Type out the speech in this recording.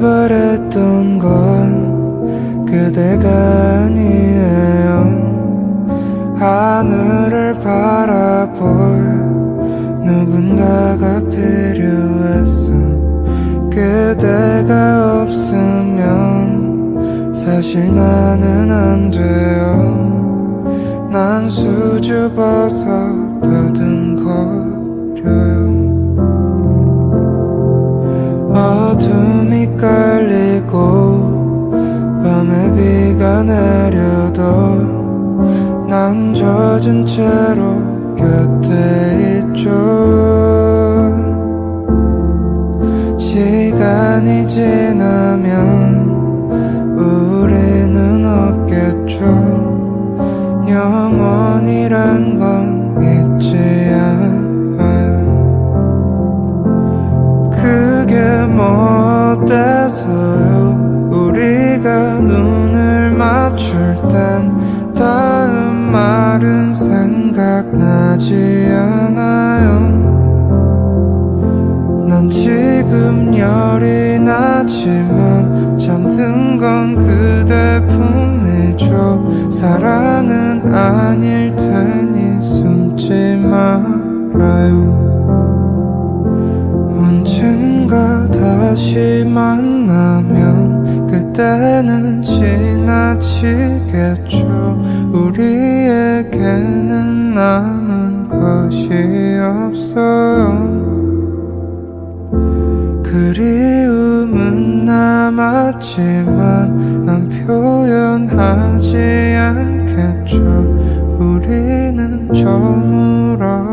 바랬던 건 그대가 아니에요. 하늘을 바라볼 누군가가 필요했어 그대가 없으면 사실 나는 안 돼요. 난 수줍어서 더듬거려요. 어둠 비가 내려도 난 젖은 채로 곁에 있죠. 시간이 지나면 우리는 없겠죠. 영원이란 건 있지 않아요. 그게 뭐 어때서요 땐 다음 말은 생각나지 않아요. 난 지금 열이 나지만 잠든 건 그대 품이죠 사랑은 아닐 테니 숨지 말아요. 언젠가 다시 만나면 그때는 지나치겠죠. 우리에게는 남은 것이 없어요. 그리움은 남았지만 난 표현하지 않겠죠. 우리는 노을까